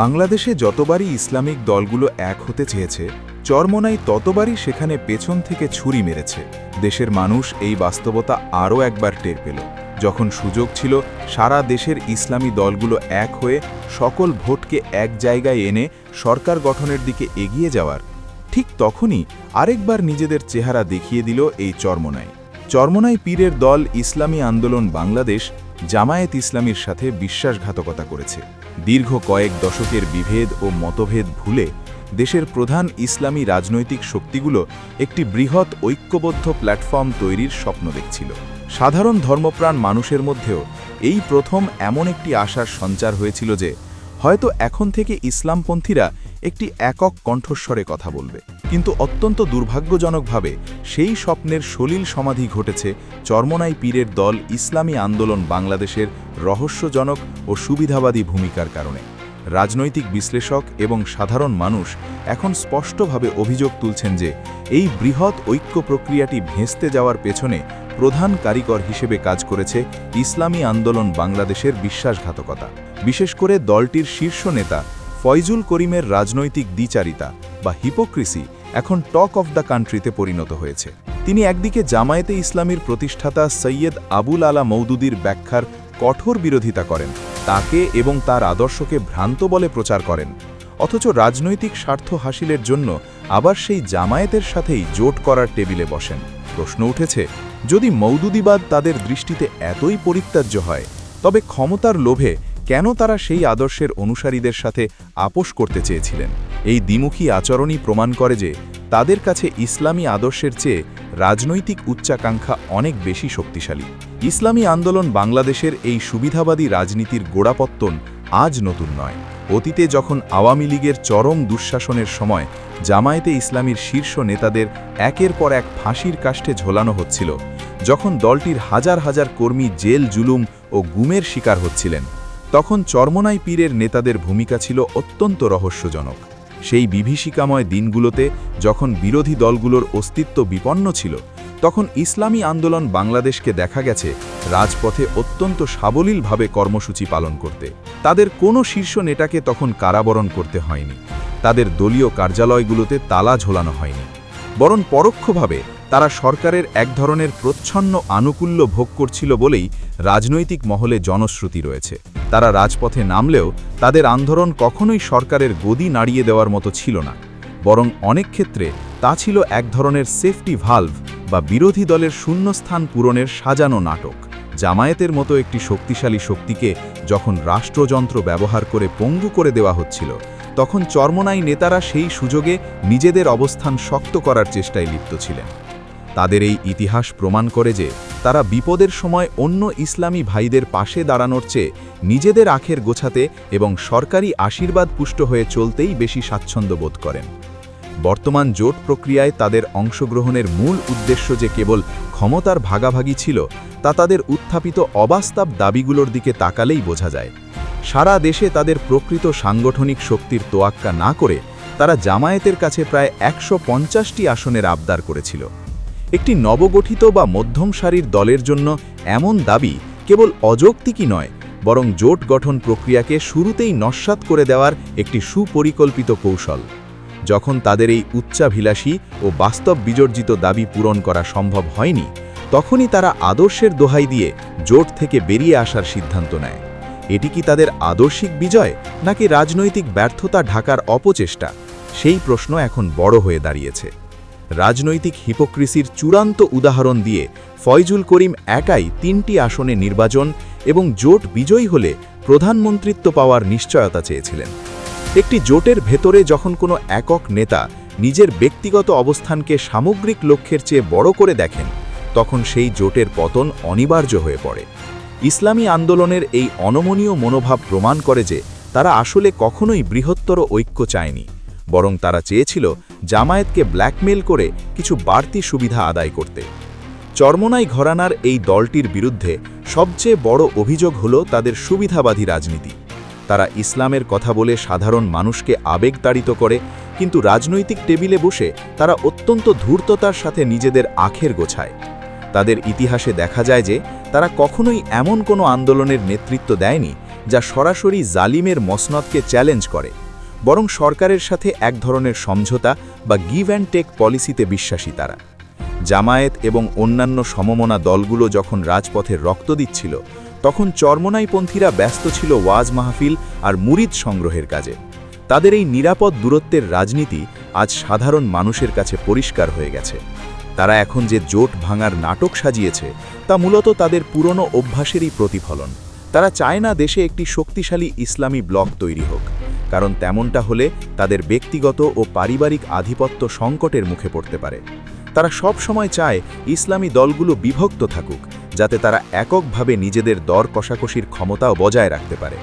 বাংলাদেশে যতবারই ইসলামিক দলগুলো এক হতে চেয়েছে, চরমনাই ততবারই সেখানে পেছন থেকে ছুরি মেরেছে। দেশের মানুষ এই বাস্তবতা আরও একবার টের পেল। যখন সুযোগ ছিল, সারা দেশের ইসলামী দলগুলো এক হয়ে সকল ভোটকে এক জায়গায় এনে সরকার গঠনের দিকে এগিয়ে যাওয়ার, ঠিক তখনই আরেকবার নিজেদের চেহারা দেখিয়ে দিল এই চরমনাই। চরমনাই পীরের দল ইসলামী আন্দোলন বাংলাদেশ জামায়াত ইসলামীর সাথে বিশ্বাসঘাতকতা করেছে। দীর্ঘ কয়েক দশকের বিভেদ ও মতভেদ ভুলে দেশের প্রধান ইসলামী রাজনৈতিক শক্তিগুলো একটি বৃহৎ ঐক্যবদ্ধ প্ল্যাটফর্ম তৈরির স্বপ্ন দেখছিল। সাধারণ ধর্মপ্রাণ মানুষের মধ্যেও এই প্রথম এমন একটি আশার সঞ্চার হয়েছিল যে, হয়তো এখন থেকে ইসলামপন্থীরা একটি একক কণ্ঠস্বরে কথা বলবে। কিন্তু অত্যন্ত দুর্ভাগ্যজনকভাবে সেই স্বপ্নের সলিল সমাধি ঘটেছে চর্মনাই পীরের দল ইসলামী আন্দোলন বাংলাদেশের রহস্যজনক ও সুবিধাবাদী ভূমিকার কারণে। রাজনৈতিক বিশ্লেষক এবং সাধারণ মানুষ এখন স্পষ্টভাবে অভিযোগ তুলছেন যে, এই বৃহৎ ঐক্য প্রক্রিয়াটি ভেস্তে যাওয়ার পেছনে প্রধান কারিগর হিসেবে কাজ করেছে ইসলামী আন্দোলন বাংলাদেশের বিশ্বাসঘাতকতা। বিশেষ করে দলটির শীর্ষ নেতা ফয়জুল করিমের রাজনৈতিক দ্বিচারিতা বা হিপোক্রিসি এখন টক অফ দ্য কান্ট্রিতে পরিণত হয়েছে। তিনি একদিকে জামায়াতে ইসলামীর প্রতিষ্ঠাতা সৈয়দ আবুল আলা মৌদুদির ব্যাখ্যার কঠোর বিরোধিতা করেন, তাকে এবং তার আদর্শকে ভ্রান্ত বলে প্রচার করেন। অথচ রাজনৈতিক স্বার্থ হাসিলের জন্য আবার সেই জামায়াতের সাথেই জোট করার টেবিলে বসেন। প্রশ্ন উঠেছে, যদি মৌদুদিবাদ তাদের দৃষ্টিতে এতই পরিত্যাজ্য হয়, তবে ক্ষমতার লোভে কেন তারা সেই আদর্শের অনুসারীদের সাথে আপোষ করতে চেয়েছিলেন? এই দ্বিমুখী আচরণই প্রমাণ করে যে তাদের কাছে ইসলামী আদর্শের চেয়ে রাজনৈতিক উচ্চাকাঙ্ক্ষা অনেক বেশি শক্তিশালী। ইসলামী আন্দোলন বাংলাদেশের এই সুবিধাবাদী রাজনীতির গোড়াপত্তন আজ নতুন নয়। অতীতে যখন আওয়ামী লীগের চরম দুঃশাসনের সময় জামায়াতে ইসলামীর শীর্ষ নেতাদের একের পর এক ফাঁসির কাষ্ঠে ঝোলানো হচ্ছিল, যখন দলটির হাজার হাজার কর্মী জেল, জুলুম ও গুমের শিকার হচ্ছিলেন তখন চর্মনাই পীরের নেতাদের ভূমিকা ছিল অত্যন্ত রহস্যজনক। সেই বিভীষিকাময় দিনগুলোতে যখন বিরোধী দলগুলোর অস্তিত্ব বিপন্ন ছিল, তখন ইসলামী আন্দোলন বাংলাদেশকে দেখা গেছে রাজপথে অত্যন্ত সাবলীলভাবে কর্মসূচি পালন করতে। তাদের কোনো শীর্ষ নেতাকে তখন কারাবরণ করতে হয়নি। তাদের দলীয় কার্যালয়গুলোতে তালা ঝোলানো হয়নি। বরং পরোক্ষভাবে তারা সরকারের এক ধরনের প্রচ্ছন্ন আনুকূল্য ভোগ করছিল বলেই রাজনৈতিক মহলে জনশ্রুতি রয়েছে। তারা রাজপথে নামলেও তাদের আন্দোলন কখনোই সরকারের গদি নাড়িয়ে দেওয়ার মতো ছিল না। বরং অনেক ক্ষেত্রে তা ছিল এক ধরনের সেফটি ভালভ বা বিরোধী দলের শূন্যস্থান পূরণের সাজানো নাটক। জামায়াতের মতো একটি শক্তিশালী শক্তিকে যখন রাষ্ট্রযন্ত্র ব্যবহার করে পঙ্গু করে দেওয়া হচ্ছিল তখন চর্মনাই নেতারা সেই সুযোগে নিজেদের অবস্থান শক্ত করার চেষ্টায় লিপ্ত ছিলেন। তাদের এই ইতিহাস প্রমাণ করে যে তারা বিপদের সময় অন্য ইসলামী ভাইদের পাশে দাঁড়ানোর চেয়ে নিজেদের আখের গোছাতে এবং সরকারি আশীর্বাদ পুষ্ট হয়ে চলতেই বেশি স্বাচ্ছন্দ্য বোধ করেন। বর্তমান জোট প্রক্রিয়ায় তাদের অংশগ্রহণের মূল উদ্দেশ্য যে কেবল ক্ষমতার ভাগাভাগি ছিল, তা তাদের উত্থাপিত অবাস্তব দাবিগুলোর দিকে তাকালেই বোঝা যায়। সারা দেশে তাদের প্রকৃত সাংগঠনিক শক্তির তোয়াক্কা না করে তারা জামায়াতের কাছে প্রায় একশো পঞ্চাশটি আসনের আবদার করেছিল। একটি নবগঠিত বা মধ্যম সারির দলের জন্য এমন দাবি কেবল অযৌক্তিকই নয়, বরং জোট গঠন প্রক্রিয়াকে শুরুতেই নস্বাত করে দেওয়ার একটি সুপরিকল্পিত কৌশল। যখন তাদের এই উচ্চাভিলাষী ও বাস্তব বিজর্জিত দাবি পূরণ করা সম্ভব হয়নি, তখনই তারা আদর্শের দোহাই দিয়ে জোট থেকে বেরিয়ে আসার সিদ্ধান্ত নেয়। এটি কি তাদের আদর্শিক বিজয় নাকি রাজনৈতিক ব্যর্থতা ঢাকার অপচেষ্টা? সেই প্রশ্ন এখন বড় হয়ে দাঁড়িয়েছে। রাজনৈতিক হিপোক্রিসির চূড়ান্ত উদাহরণ দিয়ে ফয়জুল করিম একাই তিনটি আসনে নির্বাচন এবং জোট বিজয়ী হলে প্রধানমন্ত্রিত্ব পাওয়ার নিশ্চয়তা চেয়েছিলেন। একটি জোটের ভেতরে যখন কোনো একক নেতা নিজের ব্যক্তিগত অবস্থানকে সামগ্রিক লক্ষ্যের চেয়ে বড় করে দেখেন, তখন সেই জোটের পতন অনিবার্য হয়ে পড়ে। ইসলামী আন্দোলনের এই অনমনীয় মনোভাব প্রমাণ করে যে তারা আসলে কখনোই বৃহত্তর ঐক্য চায়নি, বরং তারা চেয়েছিল জামায়াতকে ব্ল্যাকমেল করে কিছু বাড়তি সুবিধা আদায় করতে। চরমনাই ঘরানার এই দলটির বিরুদ্ধে সবচেয়ে বড় অভিযোগ হল তাদের সুবিধাবাদী রাজনীতি। তারা ইসলামের কথা বলে সাধারণ মানুষকে আবেগতাড়িত করে, কিন্তু রাজনৈতিক টেবিলে বসে তারা অত্যন্ত ধূর্ততার সাথে নিজেদের আখের গোছায়। তাদের ইতিহাসে দেখা যায় যে তারা কখনোই এমন কোনো আন্দোলনের নেতৃত্ব দেয়নি যা সরাসরি জালিমের মসনদকে চ্যালেঞ্জ করে, বরং সরকারের সাথে এক ধরনের সমঝোতা বা গিভ অ্যান্ড টেক পলিসিতে বিশ্বাসী তারা। জামায়েত এবং অন্যান্য সমমনা দলগুলো যখন রাজপথে রক্ত দিচ্ছিল, তখন চরমনাইপন্থীরা ব্যস্ত ছিল ওয়াজ মাহফিল আর মুরিদ সংগ্রহের কাজে। তাদের এই নিরাপদ দূরত্বের রাজনীতি আজ সাধারণ মানুষের কাছে পরিষ্কার হয়ে গেছে। তারা এখন যে জোট ভাঙার নাটক সাজিয়েছে, তা মূলত তাদের পুরনো অভ্যাসেরই প্রতিফলন। তারা চায় না দেশে একটি শক্তিশালী ইসলামী ব্লক তৈরি হোক, কারণ তেমনটা হলে তাদের ব্যক্তিগত ও পারিবারিক আধিপত্য সংকটের মুখে পড়তে পারে। তারা সব সময় চায় ইসলামী দলগুলো বিভক্ত থাকুক, যাতে তারা এককভাবে নিজেদের দর কষাকষির ক্ষমতাও বজায় রাখতে পারে।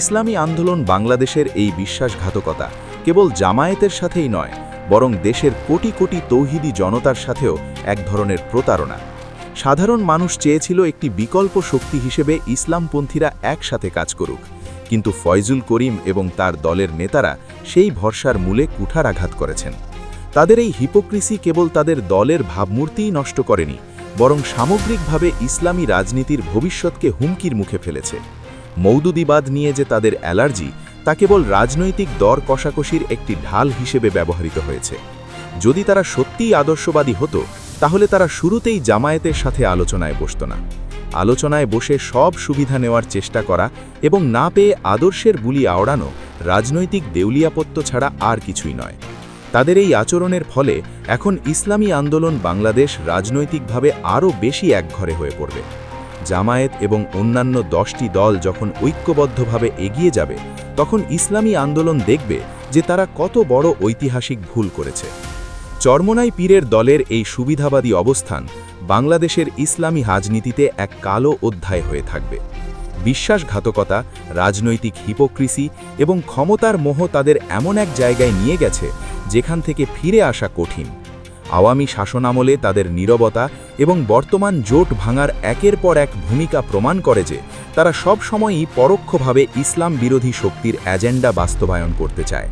ইসলামী আন্দোলন বাংলাদেশের এই বিশ্বাসঘাতকতা কেবল জামায়াতের সাথেই নয় বরং দেশের কোটি কোটি তৌহিদি জনতার সাথেও এক ধরনের প্রতারণা। সাধারণ মানুষ চেয়েছিল একটি বিকল্প শক্তি হিসেবে ইসলামপন্থীরা একসাথে কাজ করুক, কিন্তু ফয়জুল করিম এবং তার দলের নেতারা সেই ভরসার মূলে কুঠারাঘাত করেছেন। তাদের এই হিপোক্রিসি কেবল তাদের দলের ভাবমূর্তিই নষ্ট করেনি, বরং সামগ্রিকভাবে ইসলামী রাজনীতির ভবিষ্যৎকে হুমকির মুখে ফেলেছে। মৌদুদিবাদ নিয়ে যে তাদের অ্যালার্জি তা কেবল রাজনৈতিক দর কষাকষির একটি ঢাল হিসেবে ব্যবহৃত হয়েছে। যদি তারা সত্যিই আদর্শবাদী হতো, তাহলে তারা শুরুতেই জামায়াতের সাথে আলোচনায় বসত না। আলোচনায় বসে সব সুবিধা নেওয়ার চেষ্টা করা এবং না পেয়ে আদর্শের বুলি আওড়ানো রাজনৈতিক দেউলিয়াপত্য ছাড়া আর কিছুই নয়। তাদের এই আচরণের ফলে এখন ইসলামী আন্দোলন বাংলাদেশ রাজনৈতিকভাবে আরও বেশি একঘরে হয়ে পড়বে। জামায়াত এবং অন্যান্য দশটি দল যখন ঐক্যবদ্ধভাবে এগিয়ে যাবে, তখন ইসলামী আন্দোলন দেখবে যে তারা কত বড় ঐতিহাসিক ভুল করেছে। চরমনাই পীরের দলের এই সুবিধাবাদী অবস্থান বাংলাদেশের ইসলামী রাজনীতিতে এক কালো অধ্যায় হয়ে থাকবে। বিশ্বাসঘাতকতা, রাজনৈতিক হিপোক্রিসি এবং ক্ষমতার মোহ তাদের এমন এক জায়গায় নিয়ে গেছে যেখান থেকে ফিরে আসা কঠিন। আওয়ামী শাসনামলে তাদের নীরবতা এবং বর্তমান জোট ভাঙার একের পর এক ভূমিকা প্রমাণ করে যে তারা সব সময়ই পরোক্ষভাবে ইসলাম বিরোধী শক্তির এজেন্ডা বাস্তবায়ন করতে চায়।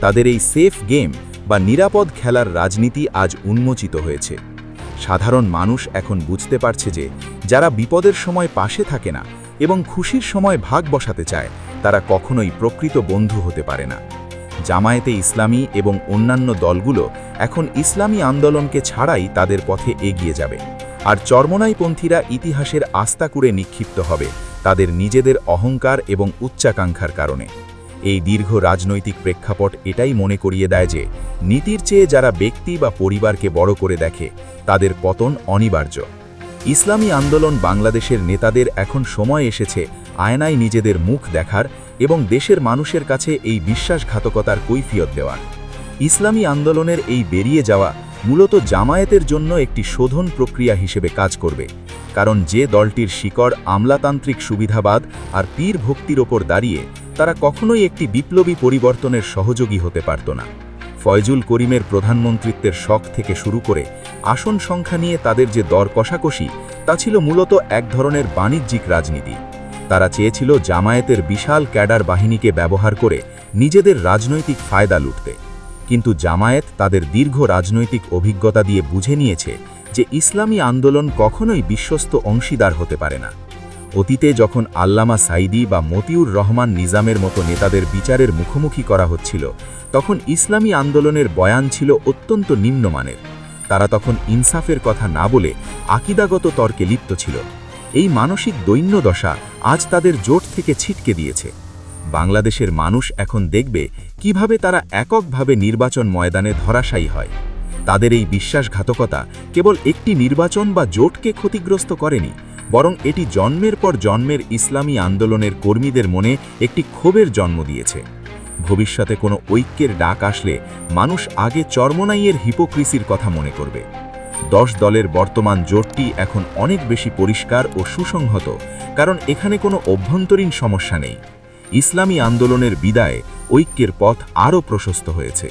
তাদের এই সেফ গেম বা নিরাপদ খেলার রাজনীতি আজ উন্মোচিত হয়েছে। সাধারণ মানুষ এখন বুঝতে পারছে যে যারা বিপদের সময় পাশে থাকে না এবং খুশির সময় ভাগ বসাতে চায়, তারা কখনোই প্রকৃত বন্ধু হতে পারে না। জামায়াতে ইসলামী এবং অন্যান্য দলগুলো এখন ইসলামী আন্দোলনকে ছাড়াই তাদের পথে এগিয়ে যাবে। আর চর্মনাইপন্থীরা ইতিহাসের আস্থা করে নিক্ষিপ্ত হবে তাদের নিজেদের অহংকার এবং উচ্চাকাঙ্ক্ষার কারণে। এই দীর্ঘ রাজনৈতিক প্রেক্ষাপট এটাই মনে করিয়ে দেয় যে, নীতির চেয়ে যারা ব্যক্তি বা পরিবারকে বড় করে দেখে, তাদের পতন অনিবার্য। ইসলামী আন্দোলন বাংলাদেশের নেতাদের এখন সময় এসেছে আয়নায় নিজেদের মুখ দেখার এবং দেশের মানুষের কাছে এই বিশ্বাসঘাতকতার কৈফিয়ত দেওয়ার ইসলামী আন্দোলনের এই বেরিয়ে যাওয়া মূলত জামায়াতের জন্য একটি শোধন প্রক্রিয়া হিসেবে কাজ করবে, কারণ যে দলটির শিকড় আমলাতান্ত্রিক সুবিধাবাদ আর পীর ভক্তির ওপর দাঁড়িয়ে তারা কখনোই একটি বিপ্লবী পরিবর্তনের সহযোগী হতে পারত না। ফয়জুল করিমের প্রধানমন্ত্রিত্বের শখ থেকে শুরু করে আসন সংখ্যা নিয়ে তাদের যে দর কষাকষি, তা ছিল মূলত এক ধরনের বাণিজ্যিক রাজনীতি। তারা চেয়েছিল জামায়াতের বিশাল ক্যাডার বাহিনীকে ব্যবহার করে নিজেদের রাজনৈতিক ফায়দা লুটতে। কিন্তু জামায়াত তাদের দীর্ঘ রাজনৈতিক অভিজ্ঞতা দিয়ে বুঝে নিয়েছে যে ইসলামী আন্দোলন কখনোই বিশ্বস্ত অংশীদার হতে পারে না। অতীতে যখন আল্লামা সাইদি বা মতিউর রহমান নিজামের মতো নেতাদের বিচারের মুখোমুখি করা হচ্ছিল, তখন ইসলামী আন্দোলনের বয়ান ছিল অত্যন্ত নিম্নমানের। তারা তখন ইনসাফের কথা না বলে আকিদাগত তর্কে লিপ্ত ছিল। এই মানসিক দৈন্য দশা আজ তাদের জোট থেকে ছিটকে দিয়েছে। বাংলাদেশের মানুষ এখন দেখবে কীভাবে তারা এককভাবে নির্বাচন ময়দানে ধরাশায়ী হয়। তাদের এই বিশ্বাসঘাতকতা কেবল একটি নির্বাচন বা জোটকে ক্ষতিগ্রস্ত করেনি, বরং এটি জন্মের পর জন্মের ইসলামী আন্দোলনের কর্মীদের মনে একটি ক্ষোভের জন্ম দিয়েছে। ভবিষ্যতে কোনো ঐক্যের ডাক আসলে মানুষ আগে চর্মনাইয়ের হিপোক্রিসির কথা মনে করবে। দশ দলের বর্তমান জোটটি এখন অনেক বেশি পরিষ্কার ও সুসংহত, কারণ এখানে কোনো অভ্যন্তরীণ সমস্যা নেই। ইসলামী আন্দোলনের বিদায় ঐক্যের পথ আরও প্রশস্ত হয়েছে।